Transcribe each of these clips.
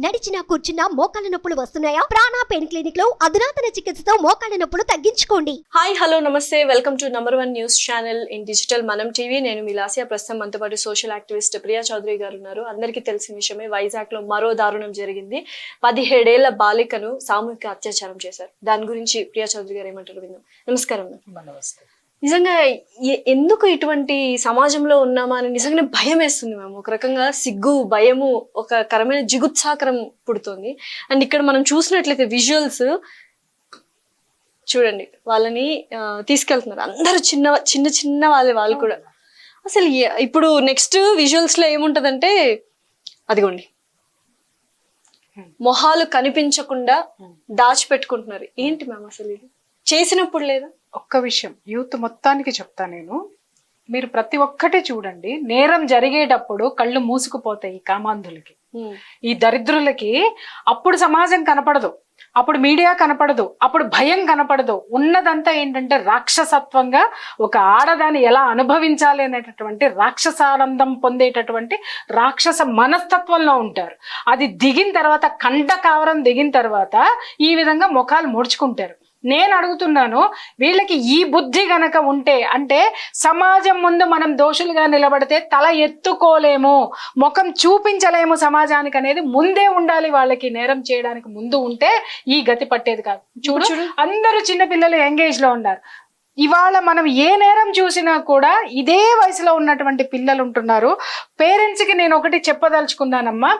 నడిచినా కూర్చున్నా మోకాళ్ళ నొప్పులు వస్తున్నాయా? ప్రాణా పెయిన్ క్లినిక్లో అధునాతన చికిత్సతో మోకాళ్ళ నొప్పులు తగ్గించుకోండి. హాయ్ హలో నమస్తే. Welcome to number one news channel in digital మనం టీవీ. నేను మిలాసియా ప్రస్తుతం. మనతో పాటు సోషల్ యాక్టివిస్ట్ ప్రియా చౌదరి గారు ఉన్నారు. అందరికీ తెలిసిన విషయమే వైజాగ్లో మరో దారుణం జరిగింది. పదిహేడేళ్ళ బాలికను సామూహిక అత్యాచారం చేశారు. దాని గురించి ప్రియా చౌదరి గారు ఏమంటారు విందాం. నమస్కారం. నమస్తే. నిజంగా ఎందుకు ఇటువంటి సమాజంలో ఉన్నామా అని నిజంగానే భయం వేస్తుంది మ్యామ్. ఒక రకంగా సిగ్గు భయము ఒక కరమైన జిగుత్సాకరం పుడుతుంది. అండ్ ఇక్కడ మనం చూసినట్లయితే విజువల్స్ చూడండి వాళ్ళని తీసుకెళ్తున్నారు. అందరూ చిన్న చిన్న చిన్న వాళ్ళే వాళ్ళు కూడా. అసలు ఇప్పుడు నెక్స్ట్ విజువల్స్లో ఏముంటదంటే అదిగోండి. మొహాలు కనిపించకుండా దాచిపెట్టుకుంటున్నారు. ఏంటి మ్యామ్ అసలు ఇది? చేసినప్పుడు లేదా? ఒక్క విషయం యూత్ మొత్తానికి చెప్తా నేను. మీరు ప్రతి ఒక్కటి చూడండి. నేరం జరిగేటప్పుడు కళ్ళు మూసుకుపోతాయి ఈ కామాంధులకి. ఈ దరిద్రులకి అప్పుడు సమాజం కనపడదు. అప్పుడు మీడియా కనపడదు. అప్పుడు భయం కనపడదు. ఉన్నదంతా ఏంటంటే రాక్షసత్వంగా ఒక ఆడదాన్ని ఎలా అనుభవించాలి అనేటటువంటి రాక్షసానందం పొందేటటువంటి రాక్షస మనస్తత్వంలో ఉంటారు. అది దిగిన తర్వాత కండ కావరం దిగిన తర్వాత ఈ విధంగా ముఖాలు ముడుచుకుంటారు. నేను అడుగుతున్నాను వీళ్ళకి ఈ బుద్ధి గనక ఉంటే అంటే సమాజం ముందు మనం దోషులుగా నిలబడితే తల ఎత్తుకోలేము ముఖం చూపించలేము సమాజానికి అనేది ముందే ఉండాలి వాళ్ళకి నేరం చేయడానికి ముందు ఉంటే ఈ గతి పట్టేది కాదు. చూడు చూడు. అందరూ చిన్నపిల్లలు ఎంగేజ్లో ఉన్నారు. ఇవాళ మనం ఏ నేరం చూసినా కూడా ఇదే వయసులో ఉన్నటువంటి పిల్లలు ఉంటున్నారు. పేరెంట్స్కి నేను ఒకటి చెప్పదలుచుకున్నానమ్మా.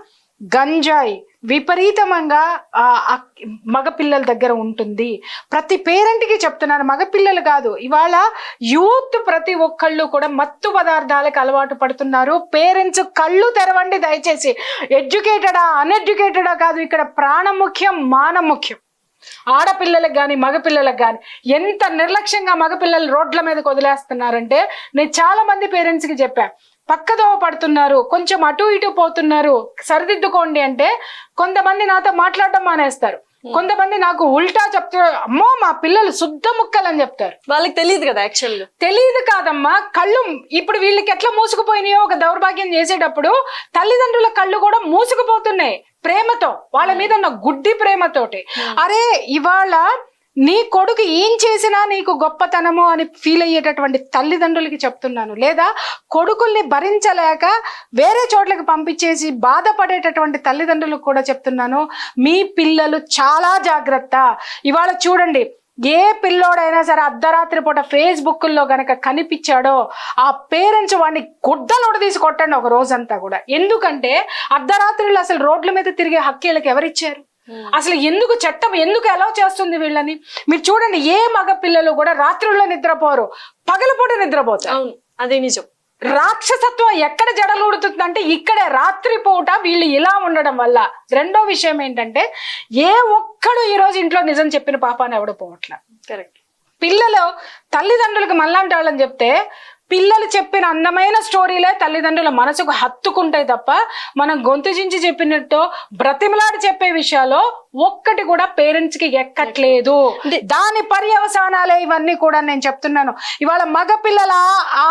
గంజాయి. విపరీతంగా మగపిల్లల దగ్గర ఉంటుంది. ప్రతి పేరెంట్కి చెప్తున్నాను మగపిల్లలు కాదు. ఇవాళ యూత్ ప్రతి ఒక్కళ్ళు కూడా మత్తు పదార్థాలకు అలవాటు పడుతున్నారు. పేరెంట్స్ కళ్ళు తెరవండి దయచేసి. ఎడ్యుకేటెడా అన్ఎడ్యుకేటెడా కాదు ఇక్కడ ప్రాణం ముఖ్యం మానం ముఖ్యం. ఆడపిల్లలకు కానీ మగపిల్లలకు కానీ ఎంత నిర్లక్ష్యంగా మగపిల్లలు రోడ్ల మీద వదిలేస్తున్నారంటే నేను చాలా మంది పేరెంట్స్కి చెప్పాను పక్కదోవ పడుతున్నారు. కొంచెం అటు ఇటు పోతున్నారు. సరిదిద్దుకోండి అంటే కొంతమంది నాతో మాట్లాడడం మానేస్తారు. కొంతమంది నాకు ఉల్టా చెప్తారు అమ్మో మా పిల్లలు శుద్ధ ముక్కలని చెప్తారు. వాళ్ళకి తెలియదు కదా యాక్చువల్ తెలియదు కాదమ్మా. కళ్ళు ఇప్పుడు వీళ్ళకి ఎట్లా మూసుకుపోయినాయో ఒక దౌర్భాగ్యం చేసేటప్పుడు తల్లిదండ్రుల కళ్ళు కూడా మూసుకుపోతున్నాయి ప్రేమతో. వాళ్ళ మీద ఉన్న గుడ్డి ప్రేమతోటి. అరే ఇవాళ నీ కొడుకు ఏం చేసినా నీకు గొప్పతనము అని ఫీల్ అయ్యేటటువంటి తల్లిదండ్రులకి చెప్తున్నాను. లేదా కొడుకుల్ని భరించలేక వేరే చోట్లకి పంపించేసి బాధపడేటటువంటి తల్లిదండ్రులకు కూడా చెప్తున్నాను. మీ పిల్లలు చాలా జాగ్రత్త. ఇవాళ చూడండి ఏ పిల్లోడైనా సరే అర్ధరాత్రి పూట ఫేస్బుక్లో గనక కనిపించాడో ఆ పేరెంట్స్ వాడిని గుడ్డలోడు తీసి కొట్టండి ఒక రోజంతా కూడా. ఎందుకంటే అర్ధరాత్రులు అసలు రోడ్ల మీద తిరిగే హక్కీలకు ఎవరిచ్చారు? అసలు ఎందుకు చట్టం ఎందుకు ఎలా చేస్తుంది వీళ్ళని? మీరు చూడండి ఏ మగ పిల్లలు కూడా రాత్రుల్లో నిద్రపోరు పగలపూట నిద్రపోతారు. అవును అదే నిజం. రాక్షసత్వం ఎక్కడ జడలూడుతుందంటే ఇక్కడే రాత్రి పూట వీళ్ళు ఇలా ఉండడం వల్ల. రెండో విషయం ఏంటంటే ఏ ఒక్కడు ఈ రోజు ఇంట్లో నిజం చెప్పిన పాపాన్ని ఎవడు పోవట్లే కరెక్ట్ పిల్లలు తల్లిదండ్రులకు మళ్ళాంటి వాళ్ళని చెప్తే పిల్లలు చెప్పిన అందమైన స్టోరీలే తల్లిదండ్రుల మనసుకు హత్తుకుంటాయి తప్ప మనం గొంతు చించి చెప్పినట్టు బ్రతిమలాడి చెప్పే విషయాలు ఒక్కటి కూడా పేరెంట్స్కి ఎక్కట్లేదు. దాని పర్యవసానాలే ఇవన్నీ కూడా నేను చెప్తున్నాను. ఇవాళ మగ పిల్లల ఆ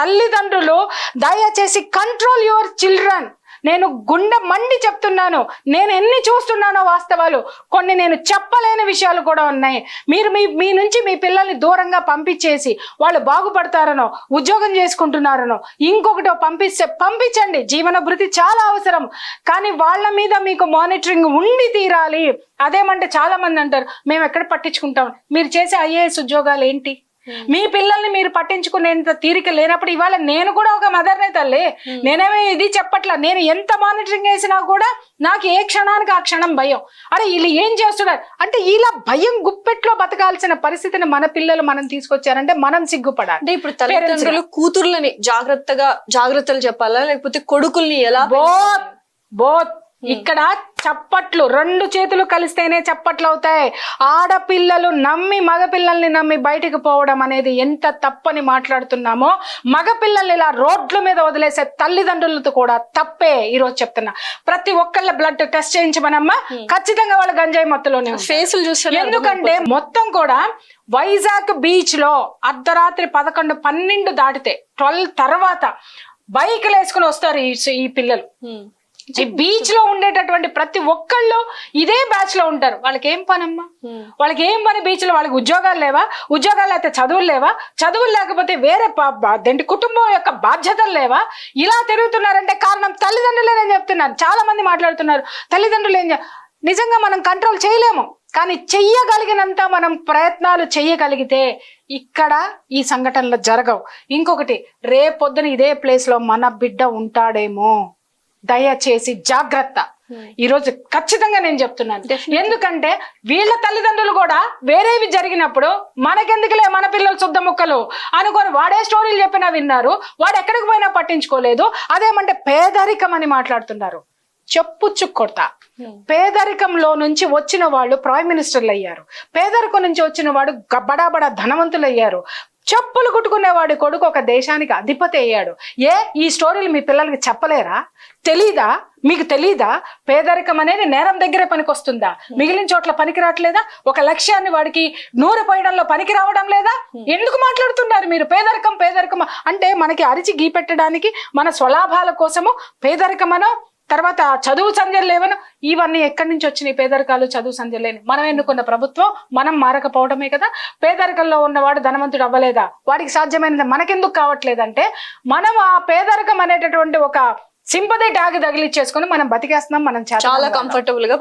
తల్లిదండ్రులు దయచేసి కంట్రోల్ యువర్ చిల్డ్రన్ నేను గుండె మండి చెప్తున్నాను. నేను ఎన్ని చూస్తున్నానో వాస్తవాలు. కొన్ని నేను చెప్పలేని విషయాలు కూడా ఉన్నాయి. మీరు మీ మీ నుంచి మీ పిల్లల్ని దూరంగా పంపించేసి వాళ్ళు బాగుపడతారనో ఉద్యోగం చేసుకుంటున్నారనో ఇంకొకటో పంపిస్తే పంపించండి. జీవనభృతి చాలా అవసరం. కానీ వాళ్ళ మీద మీకు మానిటరింగ్ ఉండి తీరాలి. అదేమంటే చాలా మంది అంటారు మేము ఎక్కడ పట్టించుకుంటాం? మీరు చేసే ఐఏఎస్ ఉద్యోగాలు ఏంటి? మీ పిల్లల్ని మీరు పట్టించుకునేంత తీరిక లేనప్పుడు ఇవాళ నేను కూడా ఒక మదర్నే తల్లి. నేనేమీ ఇది చెప్పట్లా. నేను ఎంత మానిటరింగ్ చేసినా కూడా నాకు ఏ క్షణానికి ఆ క్షణం భయం. అరే వీళ్ళు ఏం చేస్తున్నారు? అంటే ఇలా భయం గుప్పెట్లో బతకాల్సిన పరిస్థితిని మన పిల్లలు మనం తీసుకొచ్చారంటే మనం సిగ్గుపడాలి. అంటే ఇప్పుడు తల్లిదండ్రులు కూతుర్లని జాగ్రత్తగా జాగ్రత్తలు చెప్పాలా? లేకపోతే కొడుకుల్ని ఎలా బోత్ బోత్. ఇక్కడ చప్పట్లు రెండు చేతులు కలిస్తేనే చప్పట్లు అవుతాయి. ఆడపిల్లలు నమ్మి మగపిల్లల్ని నమ్మి బయటికి పోవడం అనేది ఎంత తప్పని మాట్లాడుతున్నామో మగపిల్లల్ని ఇలా రోడ్ల మీద వదిలేసే తల్లిదండ్రులతో కూడా తప్పే ఈ రోజు చెప్తున్నా. ప్రతి ఒక్కళ్ళ బ్లడ్ టెస్ట్ చేయించమనమ్మా. ఖచ్చితంగా వాళ్ళ గంజాయి మత్తులోనే. ఫేసులు చూస్తే ఎందుకంటే మొత్తం కూడా వైజాగ్ బీచ్లో అర్ధరాత్రి పదకొండు పన్నెండు దాటితే ట్వెల్వ్ తర్వాత బైక్లు వేసుకుని వస్తారు ఈ పిల్లలు. ఈ బీచ్లో ఉండేటటువంటి ప్రతి ఒక్కళ్ళు ఇదే బ్యాచ్లో ఉంటారు. వాళ్ళకి ఏం పనమ్మా వాళ్ళకి ఏం పని బీచ్లో? వాళ్ళకి ఉద్యోగాలు లేవా? ఉద్యోగాలు అయితే చదువులు లేవా? చదువులు లేకపోతే వేరే అదేంటి కుటుంబం యొక్క బాధ్యతలు లేవా? ఇలా తిరుగుతున్నారంటే కారణం తల్లిదండ్రులే నేను చెప్తున్నాను చాలా మంది మాట్లాడుతున్నారు. తల్లిదండ్రులు ఏం నిజంగా మనం కంట్రోల్ చేయలేము. కానీ చెయ్యగలిగినంత మనం ప్రయత్నాలు చెయ్యగలిగితే ఇక్కడ ఈ సంఘటనలు జరగవు. ఇంకొకటి రేపొద్దున ఇదే ప్లేస్లో మన బిడ్డ ఉంటాడేమో. దయచేసి జాగ్రత్త. ఈ రోజు ఖచ్చితంగా నేను చెప్తున్నాను. ఎందుకంటే వీళ్ళ తల్లిదండ్రులు కూడా వేరేవి జరిగినప్పుడు మనకెందుకులే మన పిల్లలు శుద్ధ ముక్కలు అనుకొని వాడే స్టోరీలు చెప్పినా విన్నారు. వాడు ఎక్కడికి పోయినా పట్టించుకోలేదు. అదేమంటే పేదరికం అని మాట్లాడుతున్నారు. చెప్పుచ్చు కొడతా పేదరికంలో నుంచి వచ్చిన వాళ్ళు ప్రైమ్ మినిస్టర్లు అయ్యారు. పేదరికం నుంచి వచ్చిన వాడు గ- బడా బడా ధనవంతులు అయ్యారు చెప్పులు కుట్టుకునేవాడి కొడుకు ఒక దేశానికి అధిపతి అయ్యాడు. ఏ ఈ స్టోరీలు మీ పిల్లలకి చెప్పలేరా? తెలీదా? మీకు తెలీదా? పేదరికం అనేది నేరం దగ్గరే పనికొస్తుందా? మిగిలిన చోట్ల పనికి రావట్లేదా? ఒక లక్ష్యాన్ని వాడికి నూరు పోయడంలో పనికి రావడం లేదా? ఎందుకు మాట్లాడుతున్నారు మీరు? పేదరికం పేదరికం అంటే మనకి అరిచి గీపెట్టడానికి మన స్వలాభాల కోసము పేదరికమనో తర్వాత చదువు సంధ్యలు లేవను ఇవన్నీ ఎక్కడి నుంచి వచ్చినాయి? పేదరికాలు చదువు సంధ్యలు లేని. మనం ఎన్నుకున్న ప్రభుత్వం మనం మారకపోవడమే కదా. పేదరికంలో ఉన్నవాడు ధనవంతుడు అవ్వలేదా? వాడికి సాధ్యమైనది మనకెందుకు కావట్లేదంటే మనం ఆ పేదరికం అనేటటువంటి ఒక సింపతి ట్యాగ్ తగిలిచ్చేసుకొని మనం బతికేస్తున్నాం మనం చాలా. కంఫర్టబుల్గా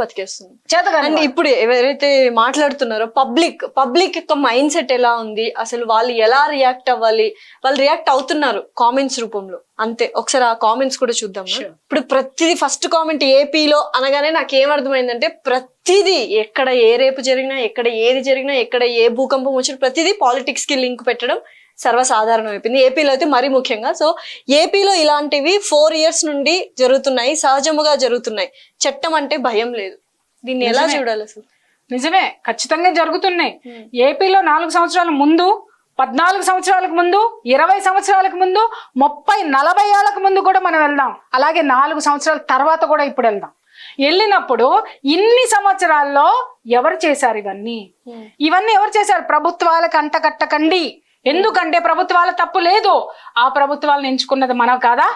అండ్ వాళ్ళం. ఇప్పుడు ఎవరైతే మాట్లాడుతున్నారో పబ్లిక్ పబ్లిక్ యొక్క మైండ్ సెట్ ఎలా ఉంది అసలు వాళ్ళు ఎలా రియాక్ట్ అవ్వాలి వాళ్ళు రియాక్ట్ అవుతున్నారు కామెంట్స్ రూపంలో అంతే ఒకసారి ఆ కామెంట్స్ కూడా చూద్దాం. ఇప్పుడు ప్రతిదీ ఫస్ట్ కామెంట్ ఏపీలో అనగానే నాకు ఏమర్థమైందంటే ప్రతిదీ ఎక్కడ ఏ రేపు జరిగినా ఎక్కడ ఏది జరిగినా ఎక్కడ ఏ భూకంపం వచ్చినా ప్రతిదీ పాలిటిక్స్కి లింక్ పెట్టడం సర్వసాధారణం అయిపోయింది. ఏపీలో అయితే మరీ ముఖ్యంగా. సో ఏపీలో ఇలాంటివి ఫోర్ ఇయర్స్ నుండి జరుగుతున్నాయి. సహజముగా జరుగుతున్నాయి. చట్టం అంటే భయం లేదు. దీన్ని ఎలా. చూడాలి అసలు? నిజమే. ఖచ్చితంగా జరుగుతున్నాయి. ఏపీలో నాలుగు సంవత్సరాల ముందు పద్నాలుగు సంవత్సరాలకు ముందు ఇరవై సంవత్సరాలకు ముందు ముప్పై నలభై ఏళ్ళకు ముందు కూడా మనం వెళ్దాం. అలాగే నాలుగు సంవత్సరాల తర్వాత కూడా ఇప్పుడు వెళ్దాం. వెళ్ళినప్పుడు ఇన్ని సంవత్సరాల్లో ఎవరు చేశారు ఇవన్నీ. ఇవన్నీ ఎవరు చేశారు? ప్రభుత్వాలకు అంటకట్టకండి. ఎందుకంటే ప్రభుత్వాల తప్పు లేదు. ఆ ప్రభుత్వాలను ఎంచుకున్నది మనం కాదా.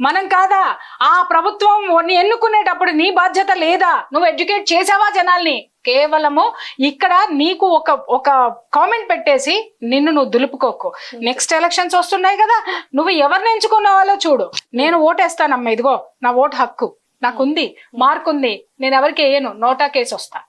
మనం కాదా? ఆ ప్రభుత్వం ఎన్నుకునేటప్పుడు నీ బాధ్యత లేదా? నువ్వు ఎడ్యుకేట్ చేసావా జనాల్ని? కేవలము ఇక్కడ నీకు ఒక ఒక కామెంట్ పెట్టేసి నిన్ను నువ్వు దులుపుకోకు. నెక్స్ట్ ఎలక్షన్స్ వస్తున్నాయి కదా. నువ్వు ఎవరిని ఎంచుకున్నావాలో చూడు. నేను ఓటేస్తానమ్మా ఇదిగో నా ఓటు హక్కు. నాకుంది మార్క్ ఉంది నేను ఎవరికి వేయను. నోటా కేసు వస్తా.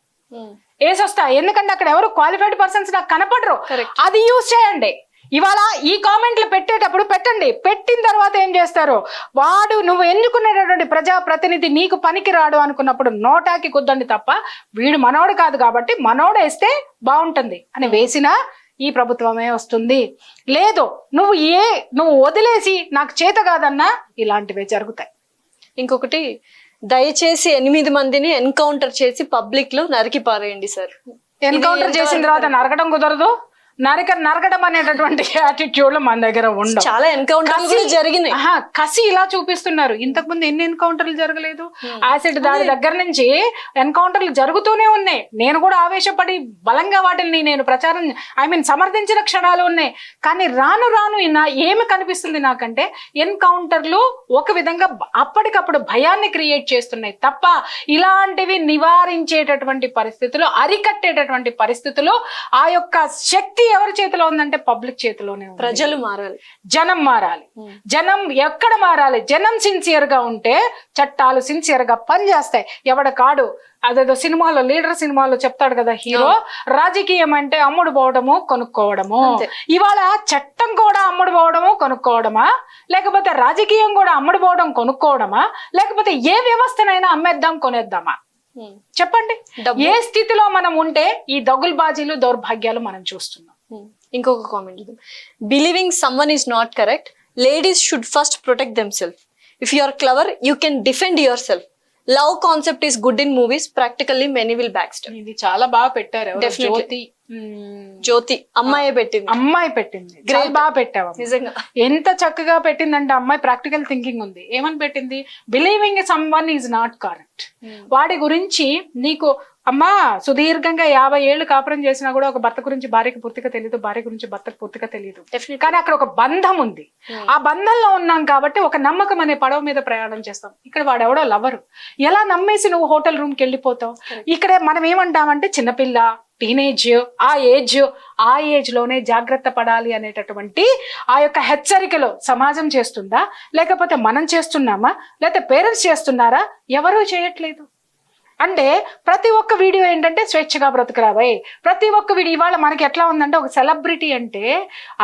వేసి వస్తా ఎందుకంటే అక్కడ ఎవరు క్వాలిఫైడ్ పర్సన్స్ నాకు కనపడరు. అది యూజ్ చేయండి. ఇవాళ ఈ కామెంట్లు పెట్టేటప్పుడు పెట్టండి. పెట్టిన తర్వాత ఏం చేస్తారు? వాడు నువ్వు ఎన్నుకునేటటువంటి ప్రజా ప్రతినిధి నీకు పనికి రాడు అనుకున్నప్పుడు నోటాకి కుద్దండి తప్ప వీడు మనోడు కాదు కాబట్టి మనోడు వేస్తే బాగుంటుంది. అని వేసినా ఈ ప్రభుత్వమే వస్తుంది. లేదు నువ్వు ఏ నువ్వు వదిలేసి నాకు చేత కాదన్నా ఇలాంటివే జరుగుతాయి. ఇంకొకటి దయచేసి ఎనిమిది మందిని ఎన్కౌంటర్ చేసి పబ్లిక్లో నరికి పారేయండి సార్. ఎన్కౌంటర్ చేసిన తర్వాత నరకడం కుదరదు? నరక నరకడం అనేటటువంటి యాటిట్యూడ్ మన దగ్గర ఉండవు. చాలా ఎన్కౌంటర్ కూడా జరిగినాయి. కసి ఇలా చూపిస్తున్నారు. ఇంతకు ముందు ఎన్ని ఎన్కౌంటర్లు జరగలేదు? యాసిడ్ దాడి దగ్గర నుంచి ఎన్కౌంటర్లు జరుగుతూనే ఉన్నాయి. నేను కూడా ఆవేశపడి బలంగా వాటిని నేను ప్రచారం ఐ మీన్ సమర్థించిన క్షణాలు ఉన్నాయి. కానీ రాను రాను నా ఏమి కనిపిస్తుంది నాకంటే ఎన్కౌంటర్లు ఒక విధంగా అప్పటికప్పుడు భయాన్ని క్రియేట్ చేస్తున్నాయి తప్ప ఇలాంటివి నివారించేటటువంటి పరిస్థితులు అరికట్టేటటువంటి పరిస్థితులు ఆ యొక్క శక్తి ఎవరి చేతిలో ఉందంటే పబ్లిక్ చేతిలోనే ప్రజలు మారాలి. జనం మారాలి. జనం ఎక్కడ మారాలి? జనం సిన్సియర్గా ఉంటే చట్టాలు సిన్సియర్గా పనిచేస్తాయి. ఎవడ కాడు? అదేదో సినిమాలో లీడర్ సినిమాలో చెప్తాడు కదా హీరో రాజకీయం అంటే అమ్ముడు పోవడము కొనుక్కోవడము. ఇవాళ చట్టం కూడా అమ్ముడు పోవడము కొనుక్కోవడమా? లేకపోతే రాజకీయం కూడా అమ్ముడు పోవడం కొనుక్కోవడమా? లేకపోతే ఏ వ్యవస్థనైనా అమ్మేద్దాం కొనేద్దామా. చెప్పండి. ఏ స్థితిలో మనం ఉంటే ఈ దగులుబాజీలు దౌర్భాగ్యాలు మనం చూస్తున్నాం. ఇంకొక comment believing someone is not correct ladies should first protect themself if you are clever you can defend yourself love concept is good in movies practically many will back step ఇది చాలా బాగా పెట్టారు. జ్యోతి. మ్మ్. జ్యోతి అమ్మాయే పెట్టింది. అమ్మాయి పెట్టింది. చాలా బాగా పెట్టావు. నిజంగా. ఎంత చక్కగా పెట్టిందంటే అమ్మాయి ప్రాక్టికల్ థింకింగ్ ఉంది. ఏమని పెట్టింది? Believing someone is not correct వాడి గురించి నీకు అమ్మా సుదీర్ఘంగా యాభై ఏళ్ళు కాపురం చేసినా కూడా ఒక భర్త గురించి భార్యకి పూర్తిగా తెలియదు భార్య గురించి భర్తకు పూర్తిగా తెలియదు కానీ అక్కడ ఒక బంధం ఉంది. ఆ బంధంలో ఉన్నాం కాబట్టి ఒక నమ్మకం అనే పడవ మీద ప్రయాణం చేస్తాం. ఇక్కడ వాడెవడో లవరు. ఎలా నమ్మేసి నువ్వు హోటల్ రూమ్కి వెళ్ళిపోతావు? ఇక్కడ మనం ఏమంటామంటే చిన్నపిల్ల టీనేజ్ ఆ ఏజ్ ఆ ఏజ్లోనే జాగ్రత్త పడాలి అనేటటువంటి ఆ యొక్క హెచ్చరికలు సమాజం చేస్తుందా? లేకపోతే మనం చేస్తున్నామా? లేకపోతే పేరెంట్స్ చేస్తున్నారా? ఎవరూ చేయట్లేదు. అంటే ప్రతి ఒక్క వీడియో ఏంటంటే స్వేచ్ఛగా బ్రతుకురాబాయ్ ప్రతి ఒక్క వీడియో ఇవాళ మనకి ఎట్లా ఉందంటే ఒక సెలబ్రిటీ అంటే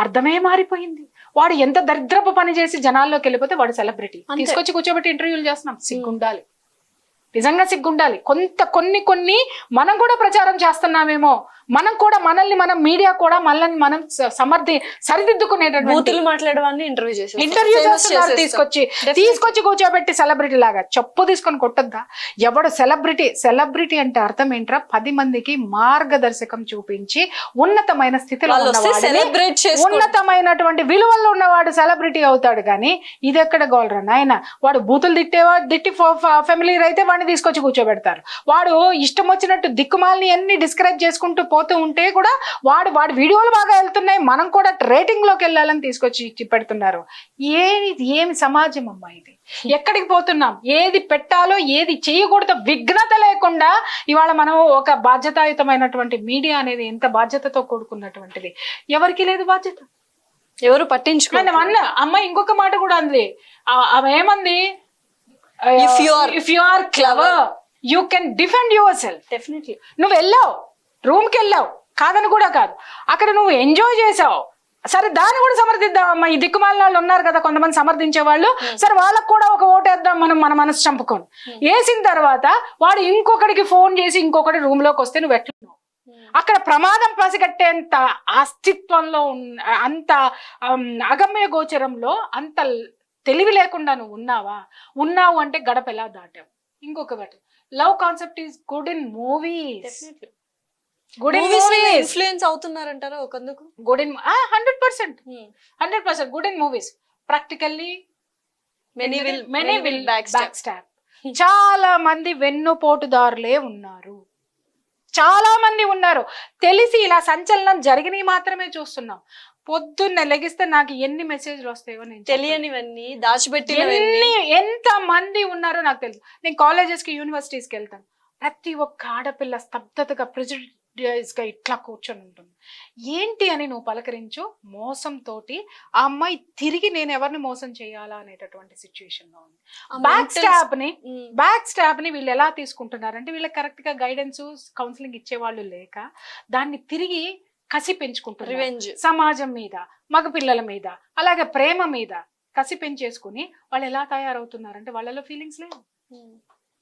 అర్థమే మారిపోయింది. వాడు ఎంత దరిద్రపు పని చేసి జనాల్లోకి వెళ్ళిపోతే వాడు సెలబ్రిటీ. తీసుకొచ్చి కూర్చోబెట్టి ఇంటర్వ్యూలు చేస్తున్నాం. సిగ్గుండాలి. నిజంగా సిగ్గుండాలి. కొంత కొన్ని కొన్ని మనం కూడా ప్రచారం చేస్తున్నామేమో. మనం కూడా మనల్ని మనం మీడియా కూడా మనల్ని మనం సమర్థి సరిదిద్దుకునేటటువంటి బూతులు మాట్లాడేవాడిని ఇంటర్వ్యూ చేసి ఇంటర్వ్యూ చేస్తున్నారు తీసుకొచ్చి. తీసుకొచ్చి కూర్చోబెట్టి సెలబ్రిటీ లాగా చెప్పు తీసుకొని కొట్టద్దా? ఎవడు సెలబ్రిటీ సెలబ్రిటీ అంటే అర్థం ఏంట్రా? పది మందికి మార్గదర్శకం చూపించి ఉన్నతమైన స్థితిలో ఉన్నతమైనటువంటి విలువల్లో ఉన్నవాడు సెలబ్రిటీ అవుతాడు కానీ ఇది ఎక్కడ గోల్రా నాయన? వాడు బూతులు తిట్టేవా తిట్టి ఫెమిలీర్ అయితే వాడిని తీసుకొచ్చి కూర్చోబెడతారు. వాడు ఇష్టం వచ్చినట్టు దిక్కుమాలని అన్ని డిస్క్రైబ్ చేసుకుంటూ పోతూ ఉంటే కూడా వాడు వాడి వీడియోలు బాగా వెళ్తున్నాయి. మనం కూడా రేటింగ్లోకి వెళ్ళాలని తీసుకొచ్చి ఇచ్చి పెడుతున్నారు. ఏది ఏమి సమాజం అమ్మా ఇది? ఎక్కడికి పోతున్నాం? ఏది పెట్టాలో ఏది చేయకూడదో విఘ్నత లేకుండా ఇవాళ మనం ఒక బాధ్యతాయుతమైనటువంటి మీడియా అనేది ఎంత బాధ్యతతో కూడుకున్నటువంటిది. ఎవరికి లేదు బాధ్యత. ఎవరు పట్టించుకో ఆయన అన్న అమ్మ ఇంకొక మాట కూడా అంది. ఆమె ఏమంది? You are if you are clever you can defend yourself definitely నువ్వు వెళ్ళావు. రూమ్కి వెళ్ళావు కాదని కూడా కాదు. అక్కడ నువ్వు ఎంజాయ్ చేసావు సరే దాన్ని కూడా సమర్థిద్దామమ్మా ఈ దిక్కుమాలిన వాళ్ళు ఉన్నారు కదా కొంతమంది సమర్థించే వాళ్ళు. సరే వాళ్ళకు కూడా ఒక ఓటేద్దాం మనం మన మనసు చంపుకొని. వేసిన తర్వాత వాడు ఇంకొకడికి ఫోన్ చేసి ఇంకొకటి రూమ్లోకి వస్తే నువ్వు ఎట్లున్నావు అక్కడ ప్రమాదం పసిగట్టేంత అస్తిత్వంలో ఉన్న అంత అగమ్య గోచరంలో అంత తెలివి లేకుండా నువ్వు ఉన్నావా? ఉన్నావు అంటే గడప ఎలా దాటావు? ఇంకొకటి love concept is good in movies. Good in movies influence అవుతున్నారంటారా ఒకందుకు? Good in hundred percent hundred percent good in movies practically many will many will back stop చాలా మంది వెన్నుపోటుదారులే ఉన్నారు చాలా మంది ఉన్నారు తెలిసి ఇలా సంచలనం జరిగినవి మాత్రమే చూస్తున్నాం పొద్దున్నే లెగిస్తే నాకు ఎన్ని మెసేజ్లు వస్తాయో నేను. తెలియనివన్నీ దాచిపెట్టినవన్నీ ఎన్ని ఎంత మంది ఉన్నారో నాకు తెలుసు నేను కాలేజెస్కి యూనివర్సిటీస్కి వెళ్తాను ప్రతి ఒక్క ఆడపిల్ల స్తబ్దతగా ప్రెజుడైజ్ గా ఇట్లా కూర్చొని ఉంటుంది. ఏంటి అని నువ్వు పలకరించు మోసం తోటి ఆ అమ్మాయి తిరిగి నేను ఎవరిని మోసం చేయాలా అనేటటువంటి సిచ్యుయేషన్లో ఉంది. బ్యాక్ స్టాప్ని. బ్యాక్ స్టాప్ని వీళ్ళు ఎలా తీసుకుంటున్నారంటే వీళ్ళకి కరెక్ట్గా గైడెన్స్ కౌన్సిలింగ్ ఇచ్చేవాళ్ళు లేక దాన్ని తిరిగి కసి పెంచుకుంటున్నారు. రివెంజ్ సమాజం మీద మగపిల్లల మీద అలాగే ప్రేమ మీద కసి పెంచేసుకుని వాళ్ళు ఎలా తయారవుతున్నారంటే వాళ్ళలో ఫీలింగ్స్ లేవు.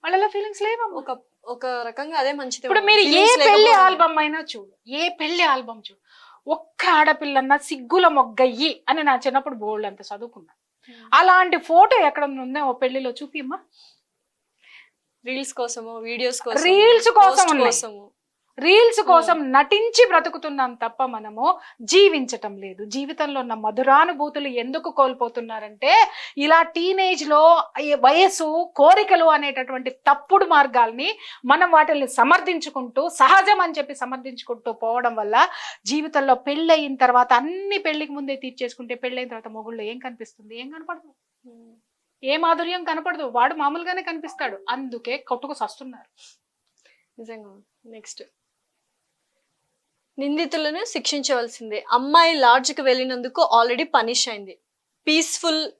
వాళ్ళలో ఫీలింగ్స్ లేవు ఒక ఒక రకంగా అదే మంచిది ఇప్పుడు మీరు ఏ పెళ్ళి ఆల్బమ్ అయినా చూడు ఏ పెళ్ళి ఆల్బమ్ చూడు ఒక్క ఆడపిల్లన్న సిగ్గుల మొగ్గయ్యి అని నా చిన్నప్పుడు బోల్డ్ అంత చదువుకున్నా. అలాంటి ఫోటో ఎక్కడ ఉందో ఓ పెళ్ళిలో చూపిమ్మా రీల్స్ కోసము వీడియోస్ కోసం Reels కోసం రీల్స్ కోసం నటించి బ్రతుకుతున్నాం తప్ప మనము జీవించటం లేదు. జీవితంలో ఉన్న మధురానుభూతులు ఎందుకు కోల్పోతున్నారంటే ఇలా టీనేజ్లో వయసు కోరికలు అనేటటువంటి తప్పుడు మార్గాల్ని మనం వాటిని సమర్థించుకుంటూ సహజం అని చెప్పి సమర్థించుకుంటూ పోవడం వల్ల జీవితంలో పెళ్ళయిన తర్వాత అన్ని పెళ్ళికి ముందే తీర్చేసుకుంటే పెళ్ళైన తర్వాత మొగుళ్ళు ఏం కనిపిస్తుంది? ఏం కనపడదు. ఏ మాధుర్యం కనపడదు. వాడు మామూలుగానే కనిపిస్తాడు. అందుకే కొట్టుకు సస్తున్నారు. నిజంగా. నెక్స్ట్ నిందితులను శిక్షించవలసిందే. అమ్మాయి లాడ్జ్కి వెళ్ళినందుకు ఆల్రెడీ పనిష్ అయింది. పీస్ఫుల్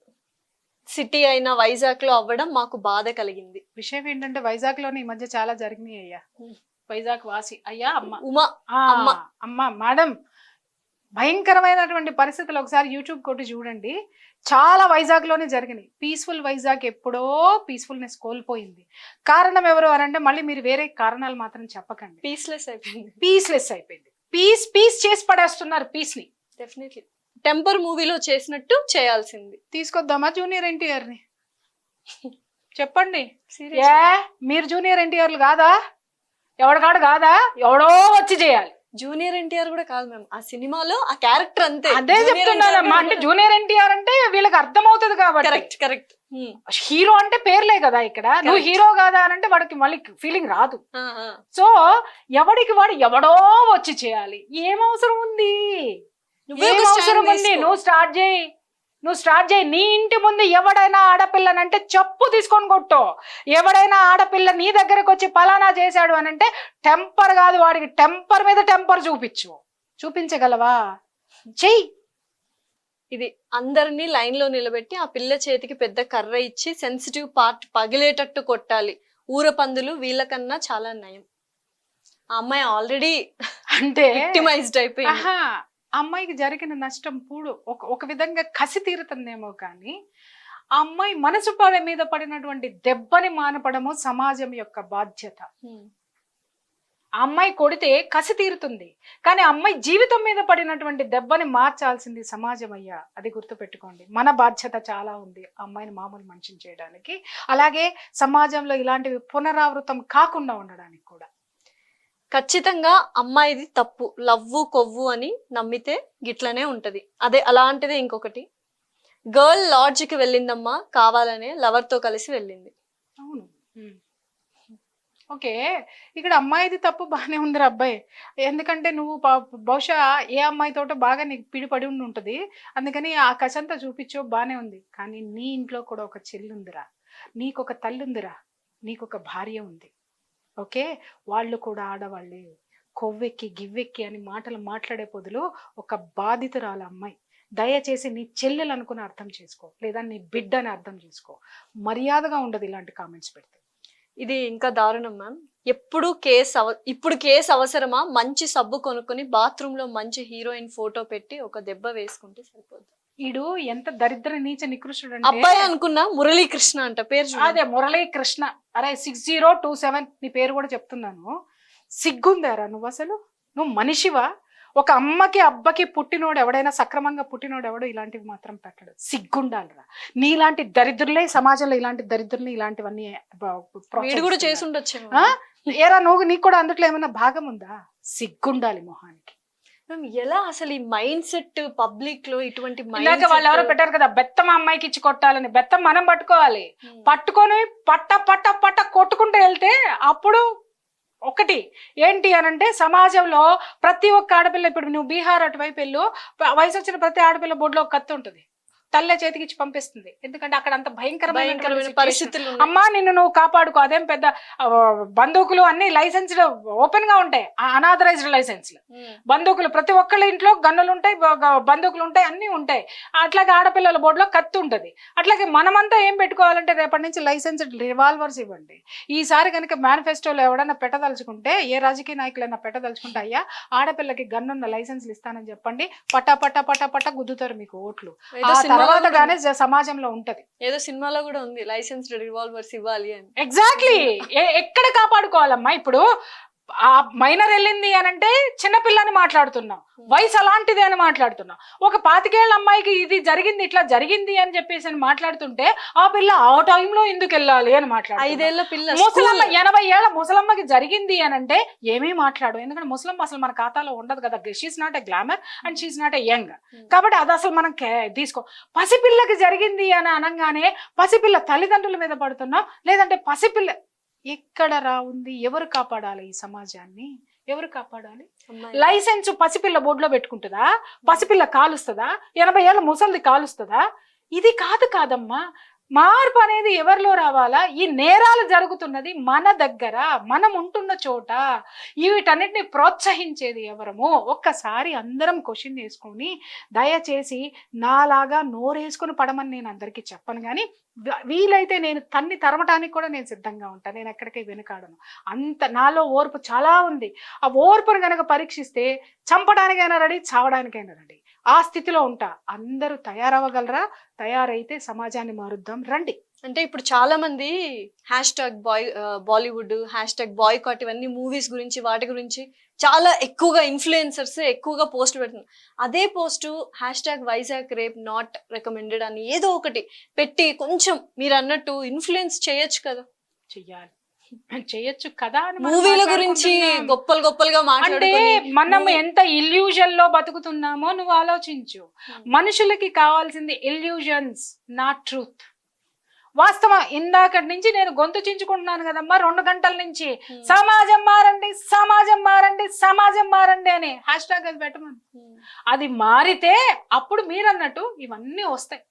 సిటీ అయిన వైజాగ్లో అవ్వడం మాకు బాధ కలిగింది. విషయం ఏంటంటే వైజాగ్లోనే ఈ మధ్య చాలా జరిగినాయి అయ్యా. వైజాగ్ వాసి. అయ్యా అమ్మ. ఉమా అమ్మ. అమ్మ మేడం. భయంకరమైనటువంటి పరిస్థితులు ఒకసారి యూట్యూబ్ కొట్టి చూడండి. చాలా వైజాగ్లోనే జరిగినాయి. పీస్ఫుల్ వైజాగ్ ఎప్పుడో పీస్ఫుల్నెస్ కోల్పోయింది. కారణం ఎవరు అని అంటే మళ్ళీ మీరు వేరే కారణాలు మాత్రం చెప్పకండి. పీస్లెస్ అయిపోయింది. పీస్లెస్ అయిపోయింది. పీస్ పీస్ చేసి పడేస్తున్నారు పీస్ని. డెఫినెట్లీ టెంపర్ మూవీలో చేసినట్టు చేయాల్సింది. తీసుకొద్దామా జూనియర్ ఎన్టీఆర్ని? చెప్పండి. ఏ? మీరు జూనియర్ ఎన్టీఆర్లు కాదా? ఎవడకాడు కాదా? ఎవడో వచ్చి చేయాలి. జూనియర్ ఎన్టీఆర్ కూడా కాదు మ్యామ్. ఆ సినిమాలో ఆ క్యారెక్టర్ అంతే. అదే చెప్తున్నానమ్మా అంటే జూనియర్ ఎన్టీఆర్ అంటే వీళ్ళకి అర్థమవుతుంది కాబట్టి. Correct correct. హీరో అంటే పేర్లే కదా ఇక్కడ. నువ్వు. హీరో కాదా అని అంటే వాడికి మళ్ళీ ఫీలింగ్ రాదు. సో ఎవడికి వాడు ఎవడో వచ్చి చేయాలి. ఏం అవసరం ఉంది? ఏం అవసరం. నువ్వు స్టార్ట్ చేయి. నువ్వు స్టార్ట్ చేయి. నీ ఇంటి ముందు ఎవడైనా ఆడపిల్లనంటే చెప్పు తీసుకొని కొట్టు. ఎవడైనా ఆడపిల్ల నీ దగ్గరకు వచ్చి పలానా చేశాడు అని అంటే టెంపర్ కాదు వాడికి. టెంపర్ మీద టెంపర్ చూపించు. చూపించగలవా? చెయ్యి. ఇది. అందరినీ లైన్లో నిలబెట్టి ఆ పిల్ల చేతికి పెద్ద కర్ర ఇచ్చి సెన్సిటివ్ పార్ట్ పగిలేటట్టు కొట్టాలి. ఊర పందులు వీళ్ళకన్నా చాలా నయం. ఆ అమ్మాయి ఆల్రెడీ అంటే విక్టిమైజ్డ్ అయిపోయింది. అమ్మాయికి జరిగిన నష్టం పూడు ఒక ఒక విధంగా కసి తీరుతుందేమో కానీ ఆ అమ్మాయి మనసు పడ మీద పడినటువంటి దెబ్బని మానపడము సమాజం యొక్క బాధ్యత. అమ్మాయి కొడితే కసి తీరుతుంది. కానీ అమ్మాయి జీవితం మీద పడినటువంటి దెబ్బని మార్చాల్సింది సమాజం అయ్యా. అది గుర్తుపెట్టుకోండి. మన బాధ్యత చాలా ఉంది అమ్మాయిని మామూలు మనిషిని చేయడానికి. అలాగే సమాజంలో ఇలాంటివి పునరావృతం కాకుండా ఉండడానికి కూడా. ఖచ్చితంగా అమ్మాయిది తప్పు లవ్వు కొవ్వు అని నమ్మితే గిట్లనే ఉంటది. అదే అలాంటిదే ఇంకొకటి. గర్ల్ లాడ్జ్కి వెళ్ళిందమ్మా కావాలనే లవర్తో కలిసి వెళ్ళింది. అవును. ఓకే. ఇక్కడ అమ్మాయిది తప్పు బాగానే ఉందిరా అబ్బాయి. ఎందుకంటే నువ్వు బహుశా ఏ అమ్మాయితోటో బాగా నీకు పిడిపడి ఉండి ఉంటుంది. అందుకని ఆ కసంతా చూపించో బాగానే ఉంది. కానీ నీ ఇంట్లో కూడా ఒక చెల్లుందిరా. నీకొక తల్లి ఉందిరా నీకొక భార్య ఉంది. ఓకే? వాళ్ళు కూడా ఆడవాళ్ళే. కొవ్వెక్కి గివ్వెక్కి అని మాటలు మాట్లాడే పొదులు ఒక బాధితురాలు అమ్మాయి. దయచేసి నీ చెల్లెలు అనుకుని అర్థం చేసుకో. లేదా నీ బిడ్డ అని అర్థం చేసుకో. మర్యాదగా ఉండదు ఇలాంటి కామెంట్స్ పెడితే. ఇది ఇంకా దారుణం మ్యామ్. ఎప్పుడు కేసు అవ ఇప్పుడు కేసు అవసరమా? మంచి సబ్బు కొనుక్కొని బాత్రూంలో మంచి హీరోయిన్ ఫోటో పెట్టి ఒక దెబ్బ వేసుకుంటే సరిపోద్ది. ఈడు ఎంత దరిద్ర నీచ నికృష్టుడు అబ్బాయి అనుకున్నా మురళీకృష్ణ అంట పేరు. అదే మురళీ కృష్ణ అరే సిక్స్ జీరో టూ సెవెన్ నీ పేరు కూడా చెప్తున్నాను. సిగ్గుందారా నువ్వు అసలు? నువ్వు మనిషివా? ఒక అమ్మకి అబ్బకి పుట్టినోడు ఎవడైనా సక్రమంగా పుట్టినోడు ఎవడో ఇలాంటివి మాత్రం పెట్టడు. సిగ్గుండాలిరా. నీలాంటి దరిద్రులే సమాజంలో ఇలాంటి దరిద్రుల్ని ఇలాంటివన్నీ కూడా. చేసి ఉండొచ్చేమో ఆ? ఏరా నువ్వు నీకు కూడా అందుట్లో ఏమైనా భాగం ఉందా? సిగ్గుండాలి మొహానికి. మ్యామ్, ఎలా అసలు ఈ మైండ్ సెట్ పబ్లిక్లో ఇటువంటి ఇందాక వాళ్ళు ఎవరో పెట్టారు కదా బెత్తం అమ్మాయికి ఇచ్చి కొట్టాలని బెత్తం మనం పట్టుకోవాలి. పట్టుకొని పట్ట పట్ట పట్ట కొట్టుకుంటూ వెళ్తే అప్పుడు ఒకటి ఏంటి అనంటే సమాజంలో ప్రతి ఒక్క ఆడపిల్ల ఇప్పుడు నువ్వు బీహార్ అటువైపు వెళ్ళు వయసు వచ్చిన ప్రతి ఆడపిల్ల బొడ్లో ఒక కత్తి ఉంటుంది. తల్లే చేతికి ఇచ్చి పంపిస్తుంది. ఎందుకంటే అక్కడ అంత భయంకరమైన పరిస్థితులు. అమ్మా నిన్ను నువ్వు కాపాడుకో. అదేం పెద్ద బందూకులు అన్ని లైసెన్స్డ్ ఓపెన్గా ఉంటాయి. అనాథరైజ్డ్ లైసెన్స్లు. బందూకులు ప్రతి ఒక్కళ్ళ ఇంట్లో గన్నులు ఉంటాయి బందూకులు ఉంటాయి అన్ని ఉంటాయి. అట్లాగే ఆడపిల్లల బోర్డులో కత్తి ఉంటుంది. అట్లాగే మనమంతా ఏం పెట్టుకోవాలంటే రేపటి నుంచి లైసెన్స్డ్ రివాల్వర్స్ ఇవ్వండి. ఈసారి కనుక మేనిఫెస్టోలో ఎవడన్నా పెట్టదలుచుకుంటే ఏ రాజకీయ నాయకులైనా పెట్టదలుచుకుంటే అయ్యా ఆడపిల్లకి గన్నున్న లైసెన్స్లు ఇస్తానని చెప్పండి. పటా పటా పటా పటా గుద్దుతారు మీకు ఓట్లు. ఏదో ఆ సినిమాలో తర్వాత కూడా గానే జ- సమాజంలో ఉంటది. ఏదో సినిమాలో కూడా ఉంది లైసెన్స్డ్ రివాల్వర్స్ ఇవ్వాలి అని. ఎగ్జాక్ట్లీ ఎక్కడ కాపాడుకోవాలమ్మా ఇప్పుడు? ఆ మైనర్ వెళ్ళింది అని అంటే చిన్నపిల్లని మాట్లాడుతున్నాం. వయసు అలాంటిది అని మాట్లాడుతున్నాం. ఒక పాతికేళ్ళ అమ్మాయికి ఇది జరిగింది ఇట్లా జరిగింది అని చెప్పేసి అని మాట్లాడుతుంటే ఆ పిల్ల ఆ టైంలో ఎందుకు వెళ్ళాలి అని మాట్లాడుతున్నాం. ఐదేళ్ళ పిల్ల ముసలమ్మ ఎనభై ఏళ్ళ ముసలమ్మకి జరిగింది అని అంటే ఏమీ మాట్లాడు ఎందుకంటే ముసలమ్మ అసలు మన ఖాతాలో ఉండదు కదా. She's not a glamour and she's not a young కాబట్టి అది అసలు మనం తీసుకో. పసిపిల్లకి జరిగింది అని అనగానే పసిపిల్ల తల్లిదండ్రుల మీద పడుతున్నాం లేదంటే పసిపిల్ల ఎక్కడ రా ఉంది? ఎవరు కాపాడాలి ఈ సమాజాన్ని? ఎవరు కాపాడాలి. లైసెన్స్ పసిపిల్ల బోర్డులో పెట్టుకుంటుందా? పసిపిల్ల కాలుస్తుందా? ఎనభై ఏళ్ళ ముసలిది కాలుస్తుందా? ఇది కాదు కాదమ్మా. మార్పు అనేది ఎవరిలో రావాలా? ఈ నేరాలు జరుగుతున్నది మన దగ్గర మనం ఉంటున్న చోట. వీటన్నిటిని ప్రోత్సహించేది ఎవరము? ఒక్కసారి అందరం క్వశ్చన్ చేసుకొని దయచేసి నాలాగా నోరేసుకొని పడమని నేను అందరికీ చెప్పను కానీ వీలైతే నేను తన్ని తరమటానికి కూడా నేను సిద్ధంగా ఉంటాను నేను ఎక్కడికి వెనుకాడను. అంత నాలో ఓర్పు చాలా ఉంది. ఆ ఓర్పును కనుక పరీక్షిస్తే చంపడానికైనా రెడీ చావడానికైనా రెడీ. ఆ స్థితిలో ఉంటా. అందరూ తయారవ్వగలరా? తయారైతే సమాజాన్ని మారుద్దాం. రండి. అంటే ఇప్పుడు చాలా మంది hashtag boy Bollywood hashtag boycott ఇవన్నీ మూవీస్ గురించి వాటి గురించి చాలా ఎక్కువగా ఇన్ఫ్లుయెన్సర్స్ ఎక్కువగా పోస్ట్ పెడుతున్నారు. అదే post hashtag Vizag rape not recommended అని ఏదో ఒకటి పెట్టి కొంచెం మీరు అన్నట్టు ఇన్ఫ్లుయెన్స్ చేయొచ్చు కదా? చెయ్యాలి. చేయొచ్చు కదా మూవీల గురించి. గొప్పలు గొప్పలుగా అంటే మనం ఎంత ఇల్యూజన్లో బతుకుతున్నామో నువ్వు ఆలోచించు. మనుషులకి కావాల్సింది ఇల్యూజన్స్ నాట్ ట్రూత్ వాస్తవం ఇందాకటి నుంచి నేను గొంతు చించుకుంటున్నాను కదమ్మా రెండు గంటల నుంచి. Hmm. సమాజం మారండి సమాజం మారండి సమాజం మారండి అని. హ్యాష్ ట్యాగ్ అది పెట్టమని. Hmm. అది మారితే అప్పుడు మీరు అన్నట్టు ఇవన్నీ వస్తాయి.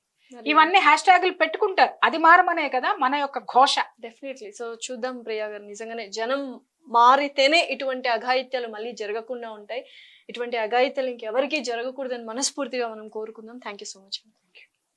ఇవన్నీ హ్యాష్ ట్యాగులు పెట్టుకుంటారు. అది మారమనే కదా మన యొక్క ఘోష. డెఫినెట్లీ సో చూద్దాం ప్రియా గారు. నిజంగానే జనం మారితేనే ఇటువంటి అఘాయిత్యాలు మళ్ళీ జరగకుండా ఉంటాయి. ఇటువంటి అఘాయిత్యాలు ఇంకెవరికి జరగకూడదని మనస్ఫూర్తిగా మనం కోరుకుందాం. Thank you so much